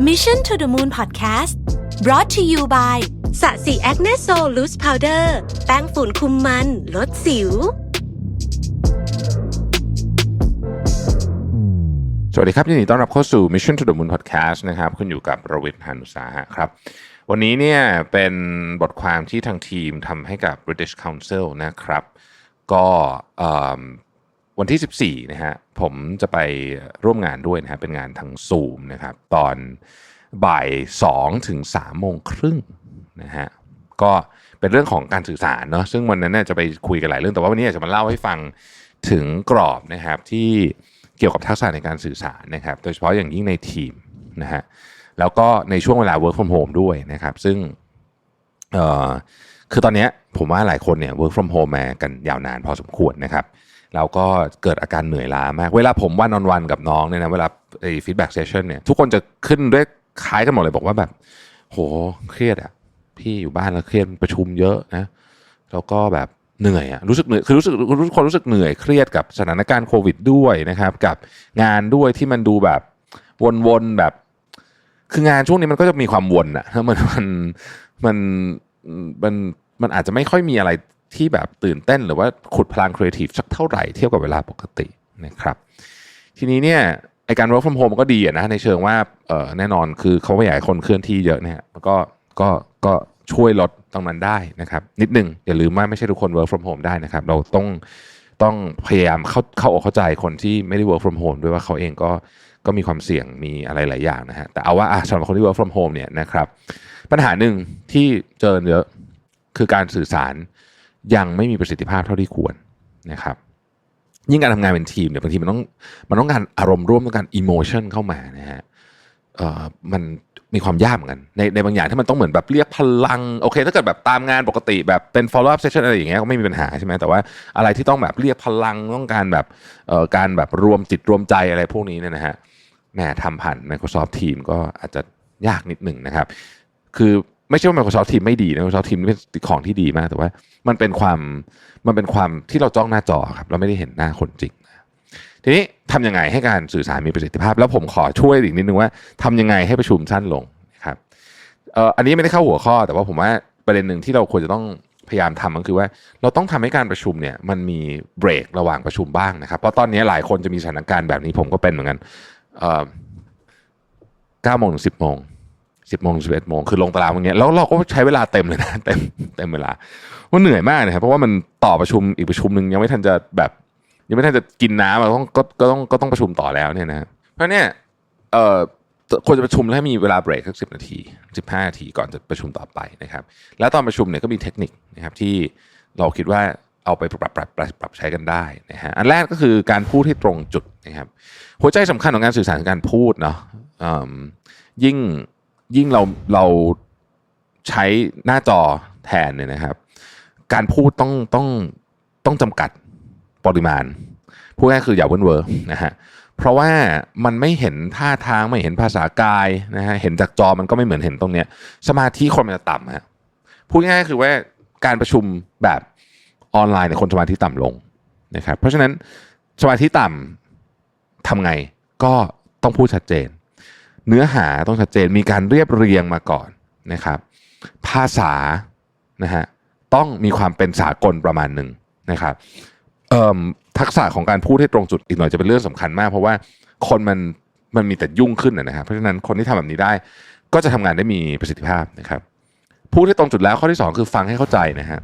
Mission to the Moon Podcast brought to you by สะสีแอคเนสโซลูสพาวเดอร์แป้งฝุ่นคุมมัน ลดสิว สวัสดีครับยินดีต้อนรับเข้าสู่ Mission to the Moon Podcast นะครับคุณอยู่กับรวิทย์หานุสาหะครับ วันนี้เนี่ยเป็นบทความที่ทางทีมทำให้กับ British Council นะครับ ก็เอิ่ม วันที่ 14 นะฮะผมจะไปร่วมงานด้วยนะฮะเป็นงานทาง Zoom นะครับตอนบ่าย2ถึง3โมงครึ่งนะฮะก็เป็นเรื่องของการสื่อสารเนาะซึ่งวันนั้นเนี่ยจะไปคุยกันหลายเรื่องแต่ว่าวันนี้อยากจะมาเล่าให้ฟังถึงกรอบนะครับที่เกี่ยวกับทักษะในการสื่อสารนะครับโดยเฉพาะอย่างยิ่งในทีมนะฮะแล้วก็ในช่วงเวลา work from home ด้วยนะครับซึ่งเอ่อคือตอนนี้ผมว่าหลายคนเนี่ย work from home มากันยาวนานพอสมควรนะครับ แล้วก็เกิดอาการเหนื่อยล้ามาก เวลาผมวันออนวันกับน้องเนี่ยนะเวลาไอ้ฟีดแบ็กเซสชันเนี่ยทุกคนจะขึ้นด้วยคล้ายกันหมดเลยบอกว่าแบบ โหเครียดอะพี่อยู่บ้านแล้วเครียดประชุมเยอะนะแล้วก็แบบเหนื่อยอะรู้สึกเหนื่อยคือรู้สึกรู้คนรู้สึกเหนื่อยเครียดกับสถานการณ์โควิดด้วยนะครับ กับงานด้วยที่มันดูแบบวนๆแบบ คืองานช่วงนี้มันก็จะมีความวนอะมันมันมันมันมันอาจจะไม่ค่อยมีอะไร ที่แบบตื่นเต้นหรือว่าขุดพลังครีเอทีฟสักเท่าไหร่เทียบกับเวลาปกตินะครับทีนี้เนี่ยไอการ work from home มันก็ดีอะนะในเชิงว่าแน่นอนคือเขาไม่อยากคนเคลื่อนที่เยอะเนี่ยมันก็ก็ก็ช่วยลดตรงนั้นได้นะครับ นิดหนึ่งอย่าลืมว่าไม่ใช่ทุกคน work from home ได้นะครับ เราต้องต้องพยายามเข้าเข้าอกเข้าใจคนที่ไม่ได้ work from home ด้วยว่าเขาเองก็ก็มีความเสี่ยงมีอะไรหลายอย่างนะฮะแต่เอาว่าสำหรับคนที่ work from home เนี่ยนะครับ ปัญหาหนึ่งที่เจอเยอะคือการสื่อสาร ยังไม่มีประสิทธิภาพเท่าที่ควรนะครับยิ่งการทำงานเป็นทีมเนี่ยบางทีมันต้องมันต้องการอารมณ์ร่วมต้องการอิโมชันเข้ามานะฮะเอ่อมันมีความยากเหมือนกันในในบางอย่างที่มันต้องเหมือนแบบเรียกพลังโอเค ถ้าเกิดแบบตามงานปกติแบบเป็น follow up session อะไรอย่างเงี้ยก็ไม่มีปัญหาใช่ไหมแต่ว่าอะไรที่ต้องแบบเรียกพลังต้องการแบบเอ่อการแบบรวมจิตรวมใจอะไรพวกนี้เนี่ยนะฮะแหมทำผ่าน Microsoft Team ก็อาจจะยากนิดหนึ่งนะครับ คือ ไม่ใช่ว่า Microsoft Team ไม่ดีนะ Microsoft Team เป็นของที่ดีมาก แต่ว่ามันเป็นความมันเป็นความที่เราจ้องหน้าจอครับ เราไม่ได้เห็นหน้าคนจริงทีนี้ทำยังไงให้การสื่อสารมีประสิทธิภาพ แล้วผมขอช่วยอีกนิดนึงว่าทำยังไงให้ประชุมสั้นลงนะครับเอ่ออันนี้ไม่ได้เข้าหัวข้อ แต่ว่าผมว่าประเด็นหนึ่งที่เราควรจะต้องพยายามทำก็คือว่า เราต้องทำให้การประชุมเนี่ยมันมีเบรกระหว่างประชุมบ้างนะครับ เพราะตอนนี้หลายคนจะมีสถานการณ์แบบนี้ผมก็เป็นเหมือนกันเอ่อเก้าโมงถึงสิบโมง สิบโมงสิบเอ็ดโมงคือลงตารางอย่างเงี้ยแล้วเราก็ใช้เวลาเต็มเลยนะเต็มเต็มเวลาว่าเหนื่อยมากนะครับเพราะว่ามันต่อประชุมอีกประชุมหนึ่งยังไม่ทันจะแบบ ยังไม่ทันจะกินน้ำเราต้องก็ก็ต้องก็ต้องประชุมต่อแล้วเนี่ยนะเพราะเนี่ยเอ่อควรจะประชุมแล้วให้มีเวลาเบรกสักสิบนาทีสิบห้านาทีก่อนจะประชุมต่อไปนะครับ แล้วตอนประชุมเนี่ยก็มีเทคนิคนะครับที่เราคิดว่าเอาไปปรับปรับปรับปรับใช้กันได้นะฮะอันแรกก็คือการพูดให้ตรงจุดนะครับหัวใจสำคัญของการสื่อสารคือการพูดเนาะยิ่ง ยิ่งเราเราใช้หน้าจอแทนเนี่ยนะครับ การพูดต้องต้องต้องจำกัดปริมาณพูดง่ายคืออย่าเว้นเวอร์นะฮะเพราะว่ามันไม่เห็นท่าทางไม่เห็นภาษากายนะฮะเห็นจากจอมันก็ไม่เหมือนเห็นตรงเนี้ย สมาธิคนมันจะต่ำฮะพูดง่ายคือว่าการประชุมแบบออนไลน์เนี่ยคนสมาธิต่ำลงนะครับเพราะฉะนั้นสมาธิต่ำทำไงก็ต้องพูดชัดเจน เนื้อหาต้องชัดเจนมีการเรียบเรียงมาก่อนนะครับ ภาษานะฮะต้องมีความเป็นสากลประมาณหนึ่งนะครับทักษะของการพูดให้ตรงจุดอีกหน่อยจะเป็นเรื่องสำคัญมาก เพราะว่าคนมันมันมีแต่ยุ่งขึ้นนะนะครับเพราะฉะนั้นคนที่ทำแบบนี้ได้ ก็จะทำงานได้มีประสิทธิภาพนะครับ พูดให้ตรงจุดแล้วข้อที่สองคือฟังให้เข้าใจนะฮะ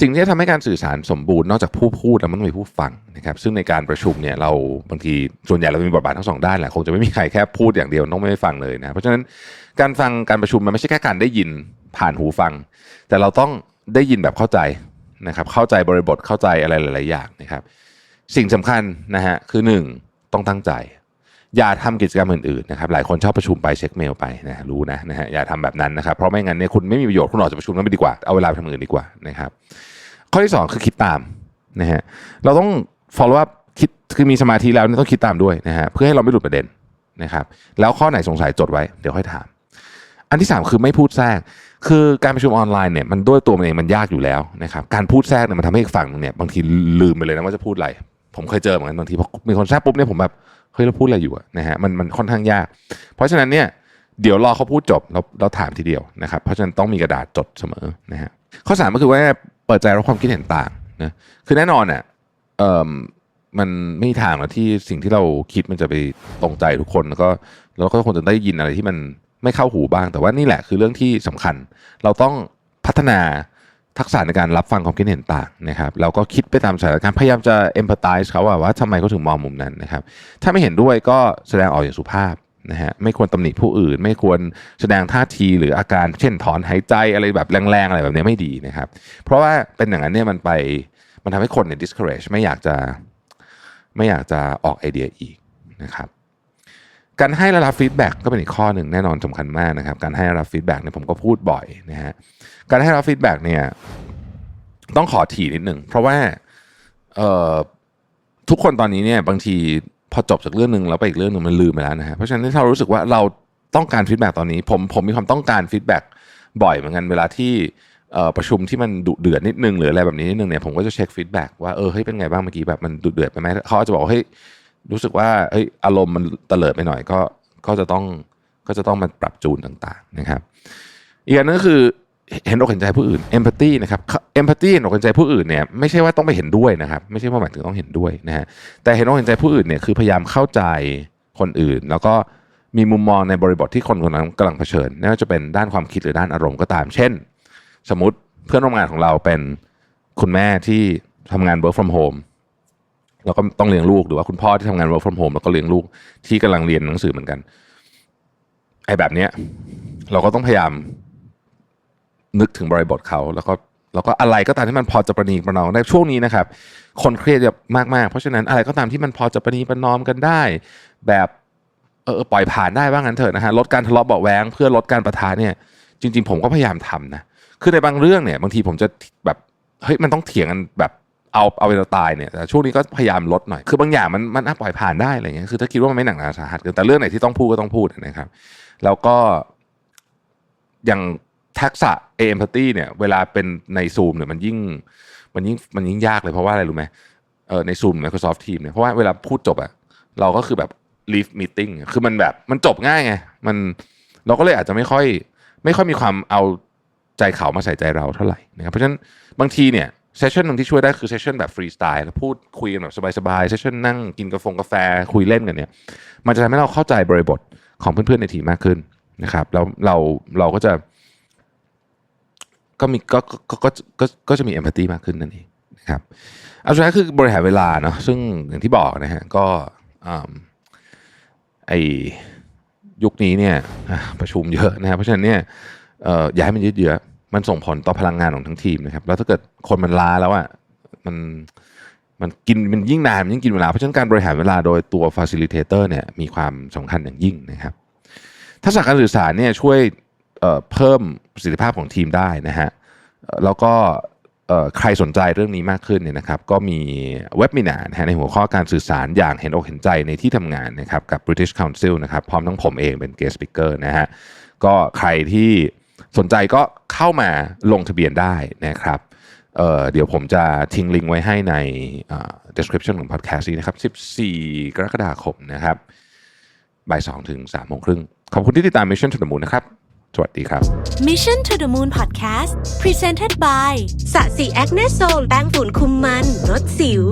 สิ่งที่จะทำให้การสื่อสารสมบูรณ์นอกจากผู้พูดแล้วมันต้องมีผู้ฟังนะครับซึ่งในการประชุมเนี่ยเราบางทีส่วนใหญ่เรามีบทบาททั้งสองด้านแหละคงจะไม่มีใครแค่พูดอย่างเดียวต้องไม่ฟังเลยนะเพราะฉะนั้นการฟังการประชุมมันไม่ใช่แค่การได้ยินผ่านหูฟัง แต่เราต้องได้ยินแบบเข้าใจนะครับเข้าใจบริบทเข้าใจอะไรหลาย ๆ อย่างนะครับ สิ่งสำคัญนะฮะคือหนึ่งต้องตั้งใจ อย่าทำกิจกรรมอื่น ๆ นะครับ หลายคนชอบประชุมไปเช็คเมลไปนะรู้นะนะฮะอย่าทำแบบนั้นนะครับ เพราะไม่งั้นเนี่ยคุณไม่มีประโยชน์คุณออกจากประชุมนั้นไปดีกว่า เอาเวลาไปทำอื่นดีกว่านะครับ ข้อที่สองคือคิดตามนะฮะเราต้อง follow up คิดคือมีสมาธิแล้วต้องคิดตามด้วยนะฮะเพื่อให้เราไม่หลุดประเด็นนะครับ แล้วข้อไหนสงสัยจดไว้เดี๋ยวค่อยถาม อันที่สามคือไม่พูดแทรกคือการประชุมออนไลน์เนี่ยมันด้วยตัวมันเองมันยากอยู่แล้วนะครับการพูดแทรกเนี่ยมันทำให้อีกฝั่งหนึ่งเนี่ยบางทีลืมไปเลยนะว่าจะพูดอะไร ผมเคยเจอเหมือนกันบางทีพอมีคนแทรกปุ๊บเนี่ยผมแบบเฮ้ยเราพูดอะไรอยู่นะฮะมันมันค่อนข้างยาก เพราะฉะนั้นเนี่ยเดี๋ยวรอเขาพูดจบเราเราถามทีเดียวนะครับ เพราะฉะนั้นต้องมีกระดาษจดเสมอนะฮะ ข้อสามก็คือว่าเปิดใจรับความคิดเห็นต่างนะคือแน่นอนอะเอ่อมันไม่มีทางหรอกที่สิ่งที่เราคิดมันจะไปตรงใจทุกคนแล้วก็เราก็คงจะได้ยินอะไรที่มันไม่เข้าหูบ้าง แต่ว่านี่แหละคือเรื่องที่สำคัญ เราต้องพัฒนาทักษะในการรับฟังความคิดเห็นต่างนะครับแล้วก็คิดไปตามสถานการณ์พยายามจะ empathize เขาอะว่าทำไมเขาถึงมองมุมนั้นนะครับ ถ้าไม่เห็นด้วยก็แสดงออกอย่างสุภาพ นะฮะไม่ควรตำหนิผู้อื่น ไม่ควรแสดงท่าทีหรืออาการเช่นถอนหายใจอะไรแบบแรงๆอะไรแบบนี้ไม่ดีนะครับ เพราะว่าเป็นอย่างนั้นเนี่ยมันไปมันทำให้คนเนี่ย discourage ไม่อยากจะไม่อยากจะออกไอเดียอีกนะครับการให้และรับฟีดแบ็กก็เป็นอีกข้อหนึ่งแน่นอนสำคัญมากนะครับ การให้และรับฟีดแบ็กเนี่ยผมก็พูดบ่อยนะฮะการให้รับฟีดแบ็กเนี่ยต้องขอถี่นิดหนึ่งเพราะว่าเอ่อทุกคนตอนนี้เนี่ยบางที พอจบจากเรื่องหนึ่งแล้วไปอีกเรื่องหนึ่งมันลืมไปแล้วนะฮะเพราะฉะนั้นถ้าเรารู้สึกว่าเราต้องการฟีดแบ็กตอนนี้ ผมผมมีความต้องการฟีดแบ็กบ่อยเหมือนกันเวลาที่ประชุมที่มันดุเดือดนิดนึงหรืออะไรแบบนี้นิดนึงเนี่ยผมก็จะเช็คฟีดแบ็กว่าเออเฮ้ยเป็นไงบ้างเมื่อกี้แบบมันดุเดือดไปไหมเขาอาจจะบอกเฮ้ยรู้สึกว่าเอ้ยอารมณ์มันเตลิดไปหน่อยก็ก็จะต้องก็จะต้องมาปรับจูนต่างๆนะครับ อีกอันนึงคือ เห็นอกเห็นใจผู้อื่น empathy นะครับ empathy เห็นอกเห็นใจผู้อื่นเนี่ยไม่ใช่ว่าต้องไปเห็นด้วยนะครับ ไม่ใช่ว่าหมายถึงต้องเห็นด้วยนะฮะแต่เห็นอกเห็นใจผู้อื่นเนี่ยคือพยายามเข้าใจคนอื่น แล้วก็มีมุมมองในบริบทที่คนคนนั้นกำลังเผชิญไม่ว่าจะเป็นด้านความคิดหรือด้านอารมณ์ก็ตาม เช่น สมมติเพื่อนร่วมงานของเราเป็นคุณแม่ที่ทำงาน work from home แล้วก็ต้องเลี้ยงลูกหรือว่าคุณพ่อที่ทำงาน work from home แล้วก็เลี้ยงลูกที่กำลังเรียนหนังสือเหมือนกันไอ้แบบเนี้ยเราก็ต้องพยายาม นึกถึงบริบทเขาแล้วก็แล้วก็อะไรก็ตามที่มันพอจะประนีประนอมได้ช่วงนี้นะครับ คนเครียดเยอะมากๆ เพราะฉะนั้นอะไรก็ตามที่มันพอจะประนีประนอมกันได้ แบบเออปล่อยผ่านได้บ้างงั้นเถอะนะฮะลดการทะเลาะเบาะแวงเพื่อลดการประทะเนี่ย จริง ๆ ผมก็พยายามทำนะคือในบางเรื่องเนี่ยบางทีผมจะแบบเฮ้ยมันต้องเถียงกันแบบเอาเอาไปเราตายเนี่ยแต่ช่วงนี้ก็พยายามลดหน่อย คือบางอย่างมันมันปล่อยผ่านได้อะไรเงี้ยคือถ้าคิดว่ามันไม่หนักหนาสาหัสเกินแต่เรื่องไหนที่ต้องพูดก็ต้องพูดนะครับ แล้วก็อย่าง ทักษะเอมพัตตี้เนี่ยเวลาเป็นในซูมเนี่ยมันยิ่งมันยิ่งมันยิ่งยากเลยเพราะว่าอะไรรู้ไหมเออในซูม Microsoft Teams เนี่ยเพราะว่าเวลาพูดจบอะเราก็คือแบบ leave meeting คือมันแบบมันจบง่ายไงมันเราก็เลยอาจจะไม่ค่อย ไม่ค่อยมีความเอาใจเขามาใส่ใจเราเท่าไหร่นะครับเพราะฉะนั้นบางทีเนี่ยเซสชันหนึ่งที่ช่วยได้คือเซสชันแบบฟรีสไตล์แล้วพูดคุยกันแบบสบายๆเซสชันนั่งกินกาแฟกาแฟคุยเล่นกันเนี่ย มันจะทำให้เราเข้าใจบริบทของเพื่อนๆในทีมมากขึ้นนะครับแล้วเราเราก็จะ ก็มีก็ก็ก็ก็ก็จะมีเอมพัตตีมากขึ้นนั่นเองนะครับเอาสุดท้ายคือบริหารเวลาเนาะซึ่งอย่างที่บอกนะฮะก็ไอยุคนี้เนี่ยประชุมเยอะนะครับเพราะฉะนั้นเนี่ยอย่าให้มันยืดเยื้อมันส่งผลต่อพลังงานของทั้งทีมนะครับ แล้วถ้าเกิดคนมันล้าแล้วอะมันมันกินมันยิ่งนานมันยิ่งกินเวลา เพราะฉะนั้นการบริหารเวลาโดยตัว facilitator เนี่ยมีความสำคัญอย่างยิ่งนะครับ ทักษะการสื่อสารเนี่ยช่วย เพิ่มประสิทธิภาพของทีมได้นะฮะแล้วก็ใครสนใจเรื่องนี้มากขึ้นเนี่ยนะครับก็มีเว็บมินานะฮะในหัวข้อการสื่อสารอย่างเห็นอกเห็นใจในที่ทำงานนะครับกับ British Council นะครับพร้อมทั้งผมเองเป็น guest speaker นะฮะก็ใครที่สนใจก็เข้ามาลงทะเบียนได้นะครับเเดี๋ยวผมจะทิ้งลิงก์ไว้ให้ในเอ่อ description ของ podcast นี้นะครับ 14 กรกฎาคมนะครับบ่ายสองถึงสามโมงครึ่งขอบคุณที่ติดตาม Mission to the Moon นะครับ สวัสดีครับ Mission to the Moon Podcast Presented by สะสีแอคเนโซลแป้งฝุ่นคุมมันลดสิว